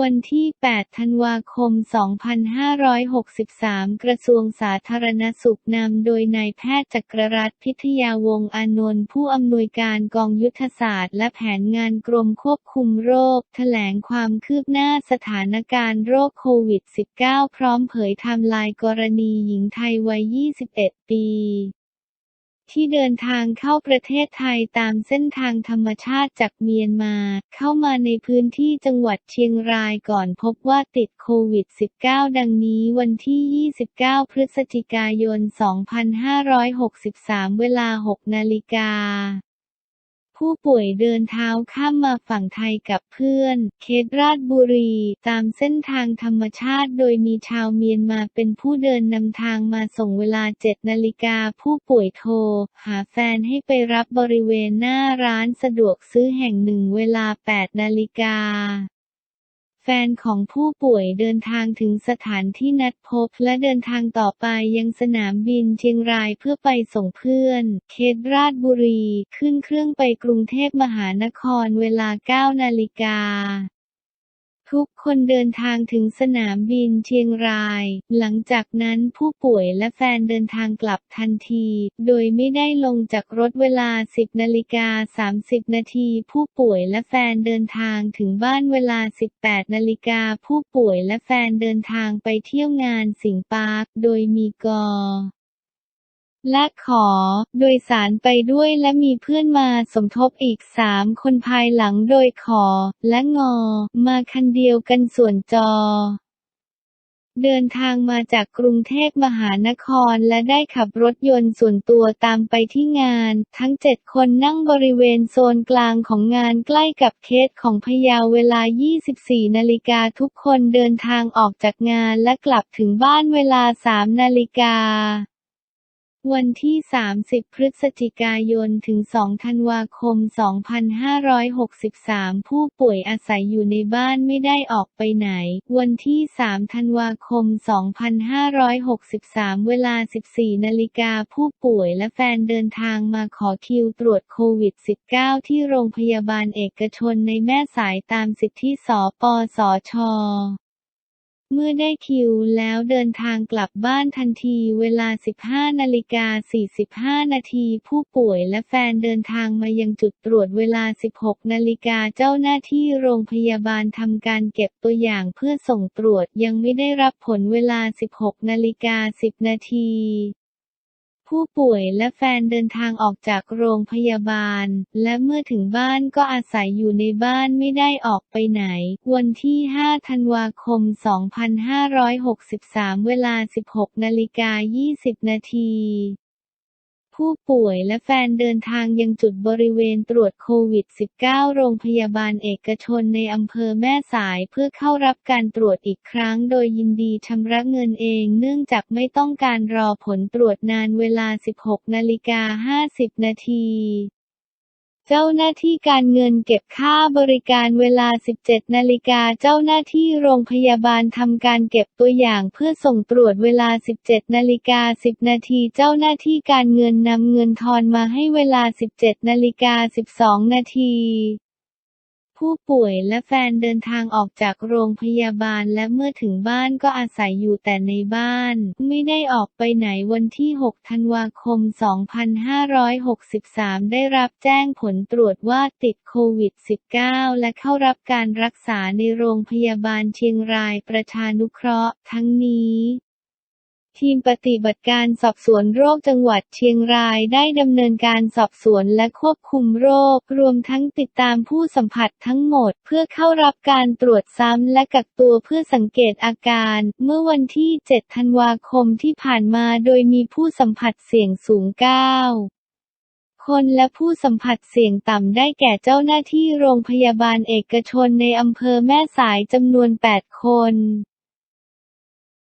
วันที่ 8 ธันวาคม 2563 กระทรวงสาธารณสุขนำโดยนายแพทย์จักรรัตน์พิทยาวงศ์อานนท์ผู้อำนวยการกองยุทธศาสตร์ และแผนงานกรมควบคุมโรค แถลงความคืบหน้าสถานการณ์โรคโควิด -19 พร้อมเผยไทม์ไลน์กรณีหญิงไทยวัย 21 ปี ที่เดินทางเข้าประเทศไทยตามเส้นทางธรรมชาติจากเมียนมา เข้ามาในพื้นที่จังหวัดเชียงรายก่อนพบว่าติดโควิด -19 ดังนี้วันที่ 29 พฤศจิกายน 2563 เวลา 6 นาฬิกา ผู้ป่วยเดินเท้าข้ามมาฝั่งไทยกับเพื่อน เขตราชบุรี ตามเส้นทางธรรมชาติ โดยมีชาวเมียนมาเป็นผู้เดินนำทางมาส่งเวลา 7 นาฬิกาผู้ป่วยโทร หาแฟนให้ไปรับบริเวณหน้าร้านสะดวกซื้อแห่งหนึ่งเวลา 8 นาฬิกา แฟนของผู้ป่วยเดินทางถึงสถานที่นัดพบ และเดินทางต่อไปยังสนามบินเชียงรายเพื่อไปส่งเพื่อนเขตราชบุรี ขึ้นเครื่องไปกรุงเทพมหานครเวลา 9 นาฬิกา ทุกคนเดินทางถึงสนามบินเชียงราย หลังจากนั้นผู้ป่วยและแฟนเดินทางกลับทันที โดยไม่ได้ลงจากรถเวลา 10นาฬิกา30 นาที ผู้ป่วยและแฟนเดินทางถึงบ้านเวลา 18นาฬิกาผู้ป่วยและแฟนเดินทางไปเที่ยวงานสิงปาร์ค โดยมีกอ และขอ โดยสารไปด้วยและมีเพื่อนมาสมทบอีก3คนภายหลังโดยขอ และงอ มาคันเดียวกันส่วนจอเดินทางมาจากกรุงเทพมหานครและได้ขับรถยนต์ส่วนตัวตามไปที่งาน ทั้ง7คนนั่งบริเวณโซนกลางของงานใกล้กับเคสของพยาวเวลา 24 นาฬิกาทุกคนเดินทางออกจากงานและกลับถึงบ้านเวลา 3 นาฬิกา วันที่ 30 พฤศจิกายน ถึง 2 ธันวาคม 2563 ผู้ป่วยอาศัยอยู่ในบ้านไม่ได้ออกไปไหน วันที่ 3 ธันวาคม 2563 เวลา 14 นาฬิกาผู้ป่วยและแฟนเดินทางมาขอคิวตรวจโควิด -19 ที่โรงพยาบาลเอกชนในแม่สายตามสิทธิสปสช เมื่อได้คิวแล้วเดินทางกลับบ้านทันทีเวลา 15 นาฬิกา 45 นาทีผู้ป่วยและแฟนเดินทางมายังจุดตรวจเวลา 16 นาฬิกาเจ้าหน้าที่โรงพยาบาลทำการเก็บตัวอย่างเพื่อส่งตรวจยังไม่ได้รับผลเวลา 16 นาฬิกา 10 นาที ผู้ป่วยและแฟนเดินทางออกจากโรงพยาบาล และเมื่อถึงบ้านก็อาศัยอยู่ในบ้านไม่ได้ออกไปไหน วันที่ 5 ธันวาคม 2563 เวลา 16 นาฬิกา 20 นาที ผู้ป่วยและแฟนเดินทางยังจุดบริเวณตรวจโควิด -19 โรงพยาบาลเอกชนในอำเภอแม่สายเพื่อเข้ารับการตรวจอีกครั้ง โดยยินดีชำระเงินเองเนื่องจากไม่ต้องการรอผลตรวจนานเวลา 16 นาฬิกา 50 นาที เจ้าหน้าที่การเงินเก็บค่าบริการเวลา 17 นาฬิกา เจ้าหน้าที่โรงพยาบาลทำการเก็บตัวอย่างเพื่อส่งตรวจเวลา 17 นาฬิกา 10 นาที เจ้าหน้าที่การเงินนำเงินทอนมาให้เวลา 17 นาฬิกา 12 นาที ผู้ป่วยและแฟนเดินทางออกจากโรงพยาบาลและเมื่อถึงบ้านก็อาศัยอยู่แต่ในบ้าน ไม่ได้ออกไปไหนวันที่ 6 ธันวาคม 2563 ได้รับแจ้งผลตรวจว่าติดโควิด -19 และเข้ารับการรักษาในโรงพยาบาลเชียงรายประชานุเคราะห์ ทั้งนี้ ทีมปฏิบัติการสอบสวนโรคจังหวัดเชียงรายได้ดำเนินการสอบสวนและควบคุมโรค รวมทั้งติดตามผู้สัมผัสทั้งหมด เพื่อเข้ารับการตรวจซ้ำและกักตัวเพื่อสังเกตอาการ เมื่อวันที่ 7 ธันวาคมที่ผ่านมาโดยมีผู้สัมผัสเสี่ยงสูง 9คนและผู้สัมผัสเสี่ยงต่ำได้แก่เจ้าหน้าที่โรงพยาบาลเอกชนในอำเภอแม่สายจำนวน 8 คน